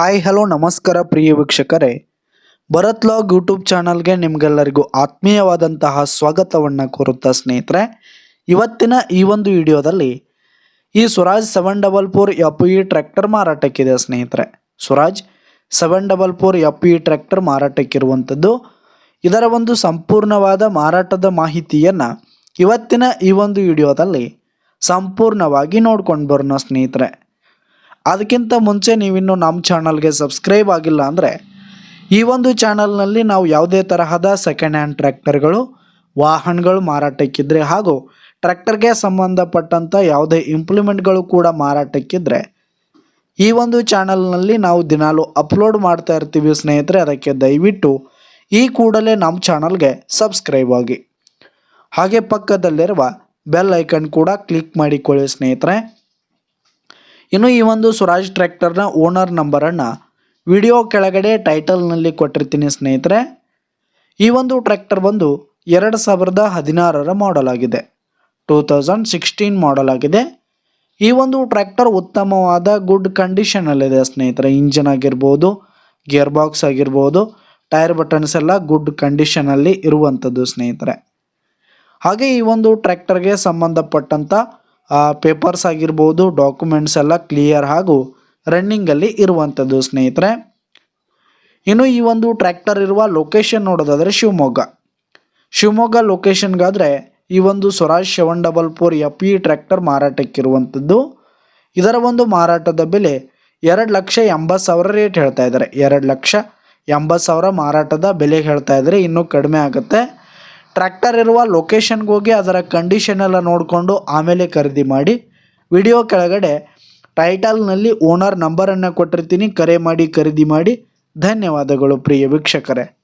Hi, hello, ನಮಸ್ಕಾರ ಪ್ರಿಯ ವೀಕ್ಷಕರೇ. Bharat log YouTube ಚಾನಲ್ಗೆ ನಿಮಗೆಲ್ಲರಿಗೂ ಆತ್ಮೀಯವಾದಂತಹ ಸ್ವಾಗತವನ್ನು ಕೋರುತ್ತಾ ಸ್ನೇಹಿತರೆ. ಇವತ್ತಿನ ಈ ಒಂದು ವಿಡಿಯೋದಲ್ಲಿ ಈ Swaraj seven double four F E tractor ಮಾರಾಟಕ್ಕಿದೆ ಸ್ನೇಹಿತರೆ. Swaraj seven double four F E tractor ಮಾರಾಟಕ್ಕಿರುವಂಥದ್ದು. ಇದರ ಒಂದು ಸಂಪೂರ್ಣವಾದ ಮಾರಾಟದ ಮಾಹಿತಿಯನ್ನು ಇವತ್ತಿನ ಈ ಒಂದು ವಿಡಿಯೋದಲ್ಲಿ ಸಂಪೂರ್ಣವಾಗಿ ನೋಡ್ಕೊಂಡು ಬರೋಣ ಸ್ನೇಹಿತರೆ. ಅದಕ್ಕಿಂತ ಮುಂಚೆ ನೀವಿನ್ನು ನಮ್ಮ ಚಾನಲ್ಗೆ ಸಬ್ಸ್ಕ್ರೈಬ್ ಆಗಿಲ್ಲ ಅಂದರೆ ಈ ಒಂದು ಚಾನಲ್ನಲ್ಲಿ ನಾವು ಯಾವುದೇ ತರಹದ ಸೆಕೆಂಡ್ ಹ್ಯಾಂಡ್ ಟ್ರ್ಯಾಕ್ಟರ್ಗಳು ವಾಹನಗಳು ಮಾರಾಟಕ್ಕಿದ್ರೆ ಹಾಗೂ ಟ್ರ್ಯಾಕ್ಟರ್ಗೆ ಸಂಬಂಧಪಟ್ಟಂಥ ಯಾವುದೇ ಇಂಪ್ಲಿಮೆಂಟ್ಗಳು ಕೂಡ ಮಾರಾಟಕ್ಕಿದ್ರೆ ಈ ಒಂದು ಚಾನಲ್ನಲ್ಲಿ ನಾವು ದಿನಾಲು ಅಪ್ಲೋಡ್ ಮಾಡ್ತಾ ಇರ್ತೀವಿ ಸ್ನೇಹಿತರೆ, ಅದಕ್ಕೆ ದಯವಿಟ್ಟು ಈ ಕೂಡಲೇ ನಮ್ಮ ಚಾನಲ್ಗೆ ಸಬ್ಸ್ಕ್ರೈಬ್ ಆಗಿ. ಹಾಗೆ ಪಕ್ಕದಲ್ಲಿರುವ ಬೆಲ್ ಐಕನ್ ಕೂಡ ಕ್ಲಿಕ್ ಮಾಡಿಕೊಳ್ಳಿ ಸ್ನೇಹಿತರೆ. ಇನ್ನು ಈ ಒಂದು ಸ್ವರಾಜ್ ಟ್ರ್ಯಾಕ್ಟರ್ನ ಓನರ್ ನಂಬರನ್ನು ವಿಡಿಯೋ ಕೆಳಗಡೆ ಟೈಟಲ್ನಲ್ಲಿ ಕೊಟ್ಟಿರ್ತೀನಿ ಸ್ನೇಹಿತರೆ. ಈ ಒಂದು ಟ್ರ್ಯಾಕ್ಟರ್ ಬಂದು ಎರಡು ಸಾವಿರದ ಹದಿನಾರರ ಮಾಡೆಲ್ ಆಗಿದೆ. ಟೂ ತೌಸಂಡ್ ಸಿಕ್ಸ್ಟೀನ್ ಮಾಡೆಲ್ ಆಗಿದೆ. ಈ ಒಂದು ಟ್ರ್ಯಾಕ್ಟರ್ ಉತ್ತಮವಾದ ಗುಡ್ ಕಂಡೀಷನಲ್ಲಿದೆ ಸ್ನೇಹಿತರೆ. ಇಂಜಿನ್ ಆಗಿರ್ಬೋದು ಗಿಯರ್ ಬಾಕ್ಸ್ ಆಗಿರ್ಬೋದು, ಟೈರ್ ಬಟನ್ಸ್ ಎಲ್ಲ ಗುಡ್ ಕಂಡೀಷನಲ್ಲಿ ಇರುವಂಥದ್ದು ಸ್ನೇಹಿತರೆ. ಹಾಗೆ ಈ ಒಂದು ಟ್ರ್ಯಾಕ್ಟರ್ಗೆ ಸಂಬಂಧಪಟ್ಟಂಥ ಪೇಪರ್ಸ್ ಆಗಿರ್ಬೋದು ಡಾಕ್ಯುಮೆಂಟ್ಸ್ ಎಲ್ಲ ಕ್ಲಿಯರ್ ಹಾಗೂ ರನ್ನಿಂಗಲ್ಲಿ ಇರುವಂಥದ್ದು ಸ್ನೇಹಿತರೆ. ಇನ್ನು ಈ ಒಂದು ಟ್ರ್ಯಾಕ್ಟರ್ ಇರುವ ಲೊಕೇಶನ್ ನೋಡೋದಾದರೆ ಶಿವಮೊಗ್ಗ. ಶಿವಮೊಗ್ಗ ಲೊಕೇಶನ್ಗಾದರೆ ಈ ಒಂದು Swaraj seven double four F E tractor ಮಾರಾಟಕ್ಕಿರುವಂಥದ್ದು. ಇದರ ಒಂದು ಮಾರಾಟದ ಬೆಲೆ ಎರಡು ಲಕ್ಷ ಎಂಬತ್ತು ಸಾವಿರ ರೇಟ್ ಹೇಳ್ತಾ ಇದ್ದಾರೆ. ಎರಡು ಲಕ್ಷ ಎಂಬತ್ತು ಸಾವಿರ ಮಾರಾಟದ ಬೆಲೆ ಹೇಳ್ತಾ ಇದ್ದಾರೆ ಇನ್ನೂ ಕಡಿಮೆ ಆಗುತ್ತೆ. ಟ್ರ್ಯಾಕ್ಟರ್ ಇರುವ ಲೊಕೇಶನ್ಗೆ ಹೋಗಿ ಅದರ ಕಂಡೀಷನ್ ಎಲ್ಲ ನೋಡಿಕೊಂಡು ಆಮೇಲೆ ಖರೀದಿ ಮಾಡಿ ವಿಡಿಯೋ ಕೆಳಗಡೆ ಟೈಟಲ್ನಲ್ಲಿ ಓನರ್ ನಂಬರನ್ನು ಕೊಟ್ಟಿರ್ತೀನಿ, ಕರೆ ಮಾಡಿ, ಖರೀದಿ ಮಾಡಿ. ಧನ್ಯವಾದಗಳು ಪ್ರಿಯ ವೀಕ್ಷಕರೇ.